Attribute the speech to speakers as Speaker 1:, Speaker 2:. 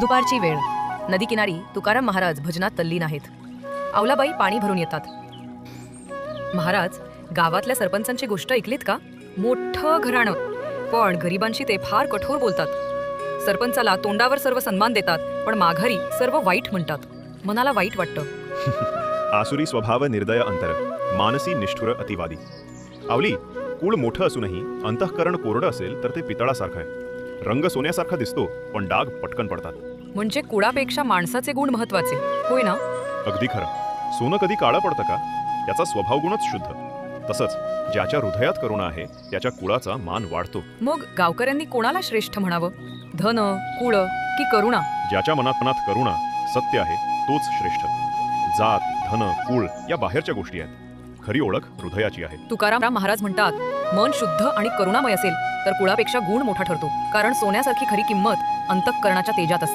Speaker 1: दुपारची वेळ. नदीकिनारी तुकाराम महाराज भजनात तल्लीन आहेत. आवलाबाई पाणी भरून येतात. महाराज गावातल्या सरपंचांची गोष्ट ऐकलीत का? मोठं घराणं. पण गरिबांशी ते फार कठोर बोलतात. सरपंचाला तोंडावर सर्व सन्मान देतात पण माघारी सर्व वाईट म्हणतात. मनाला वाईट वाटतं.
Speaker 2: आसुरी स्वभाव निर्दय अंतर. मानसी निष्ठुर अतिवादी. आवली कुळ मोठं असूनही अंतःकरण कोरडं असेल तर ते पितळासारखं आहे. रंग सोन्यासारखा दिसतो पण डाग पटकन पडतात.
Speaker 1: म्हणजे कुळापेक्षा माणसाचे गुण महत्त्वाचे होय ना?
Speaker 2: अगदी खरं. सोनं कधी काळं पडतं का? त्याचा स्वभाव गुणच शुद्ध. तसंच ज्याच्या हृदयात करुणा आहे त्याच्या कुळाचा मान वाढतो.
Speaker 1: मग गावकऱ्यांनी कोणाला श्रेष्ठ म्हणावं? धन कुळ की करुणा?
Speaker 2: ज्याच्या मनात मनात करुणा सत्य आहे तोच श्रेष्ठ. जात धन कुळ या बाहेरच्या गोष्टी आहेत. खरी ओळख हृदयाची आहे.
Speaker 1: तुकाराम महाराज म्हणतात मन शुद्ध आणि करुणामय असेल तर कुळापेक्षा गुण मोठा ठरतो. कारण सोन्यासारखी खरी किंमत अंतःकरणाच्या तेजात असते.